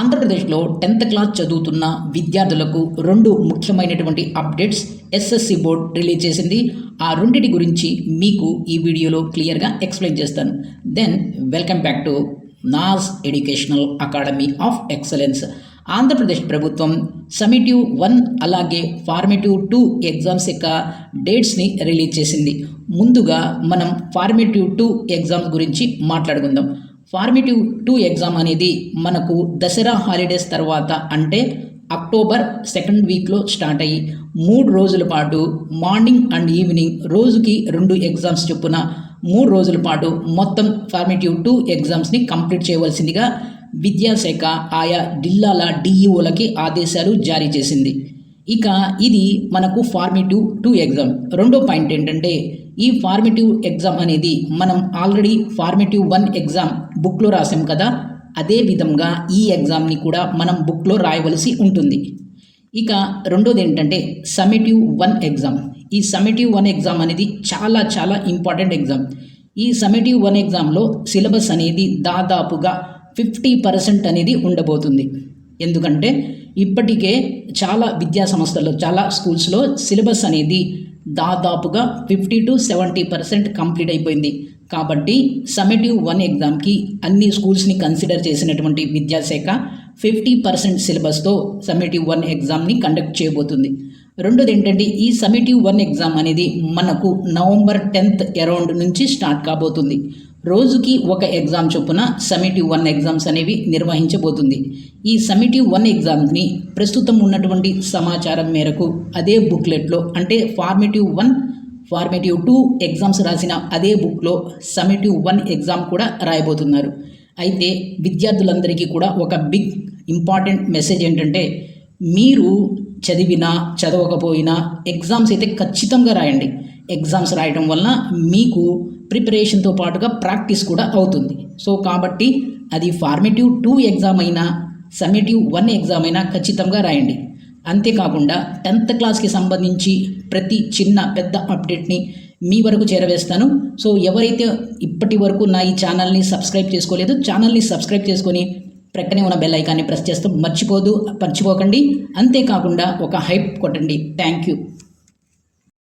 ఆంధ్రప్రదేశ్లో tenth class చదువుతున్న విద్యార్థులకు రెండు ముఖ్యమైనటువంటి అప్డేట్స్ ఎస్ఎస్సి బోర్డ్ రిలీజ్ చేసింది. ఆ రెండిటి గురించి మీకు ఈ వీడియోలో క్లియర్గా ఎక్స్ప్లెయిన్ చేస్తాను. Then welcome back to నాస్ educational academy of excellence. Andhra Pradesh ప్రభుత్వం సమిటివ్ వన్ అలాగే ఫార్మేటివ్ టూ ఎగ్జామ్స్ యొక్క డేట్స్ని రిలీజ్ చేసింది. ముందుగా మనం ఫార్మేటివ్ టూ ఎగ్జామ్స్ గురించి మాట్లాడుకుందాం. ఫార్మేటివ్ టూ ఎగ్జామ్ అనేది మనకు దసరా హాలిడేస్ తర్వాత అంటే అక్టోబర్ సెకండ్ వీక్లో స్టార్ట్ అయ్యి మూడు రోజుల పాటు మార్నింగ్ అండ్ ఈవినింగ్ రోజుకి రెండు ఎగ్జామ్స్ చొప్పున మూడు రోజుల పాటు మొత్తం ఫార్మేటివ్ టూ ఎగ్జామ్స్ని కంప్లీట్ చేయవలసిందిగా విద్యాశాఖ ఆయా జిల్లాల డిఈఓలకి ఆదేశాలు జారీ చేసింది. ఇక ఇది మనకు ఫార్మేటివ్ టూ ఎగ్జామ్. రెండో పాయింట్ ఏంటంటే ఈ ఫార్మేటివ్ ఎగ్జామ్ అనేది మనం ఆల్రెడీ ఫార్మేటివ్ వన్ ఎగ్జామ్ బుక్లో రాసాం కదా అదే విధంగా ఈ ఎగ్జామ్ని కూడా మనం బుక్లో రాయవలసి ఉంటుంది. ఇక రెండోది ఏంటంటే సమిటివ్ వన్ ఎగ్జామ్ ఈ సమిటివ్ వన్ ఎగ్జామ్ అనేది చాలా చాలా ఇంపార్టెంట్ ఎగ్జామ్ ఈ సమిటివ్ వన్ ఎగ్జామ్లో సిలబస్ అనేది దాదాపుగా ఫిఫ్టీ పర్సెంట్ అనేది ఉండబోతుంది. ఎందుకంటే ఇప్పటికే చాలా విద్యా సంస్థల్లో చాలా స్కూల్స్లో సిలబస్ అనేది దాదాపుగా fifty to seventy percent complete అయిపోయింది. కాబట్టి సమిటివ్ వన్ ఎగ్జామ్కి అన్ని స్కూల్స్ని కన్సిడర్ చేసినటువంటి విద్యాశాఖ ఫిఫ్టీ పర్సెంట్ సిలబస్తో సమిటివ్ వన్ ఎగ్జామ్ని కండక్ట్ చేయబోతుంది. రెండోది ఏంటంటే ఈ సమిటివ్ వన్ ఎగ్జామ్ అనేది మనకు నవంబర్ టెన్త్ అరౌండ్ నుంచి స్టార్ట్ కాబోతుంది. రోజుకి ఒక ఎగ్జామ్ చొప్పున సమిటివ్ వన్ ఎగ్జామ్స్ అనేవి నిర్వహించబోతుంది. ఈ సమిటివ్ వన్ ఎగ్జామ్ని ప్రస్తుతం ఉన్నటువంటి సమాచారం మేరకు అదే బుక్లెట్లో అంటే formative one formative two exams రాసిన అదే బుక్లో సమిటివ్ వన్ ఎగ్జామ్ కూడా రాయబోతున్నారు. అయితే విద్యార్థులందరికీ కూడా ఒక బిగ్ ఇంపార్టెంట్ మెసేజ్ ఏంటంటే మీరు చదివినా చదవకపోయినా ఎగ్జామ్స్ అయితే ఖచ్చితంగా రాయండి. ఎగ్జామ్స్ రాయడం వలన మీకు ప్రిపరేషన్తో పాటుగా ప్రాక్టీస్ కూడా అవుతుంది. సో కాబట్టి అది ఫార్మేటివ్ టూ ఎగ్జామ్ అయినా సమ్మేటివ్ వన్ ఎగ్జామ్ అయినా ఖచ్చితంగా రాయండి. అంతేకాకుండా టెన్త్ క్లాస్కి సంబంధించి ప్రతి చిన్న పెద్ద అప్డేట్ని మీ వరకు చేరవేస్తాను. సో ఎవరైతే ఇప్పటి వరకు నా ఈ ఛానల్ని సబ్స్క్రైబ్ చేసుకోలేదు ఛానల్ని సబ్స్క్రైబ్ చేసుకొని ప్రక్కనే ఉన్న బెల్ ఐకాన్ని ప్రెస్ చేస్తూ మర్చిపోదు మర్చిపోకండి అంతేకాకుండా ఒక హైప్ కొట్టండి. Thank you.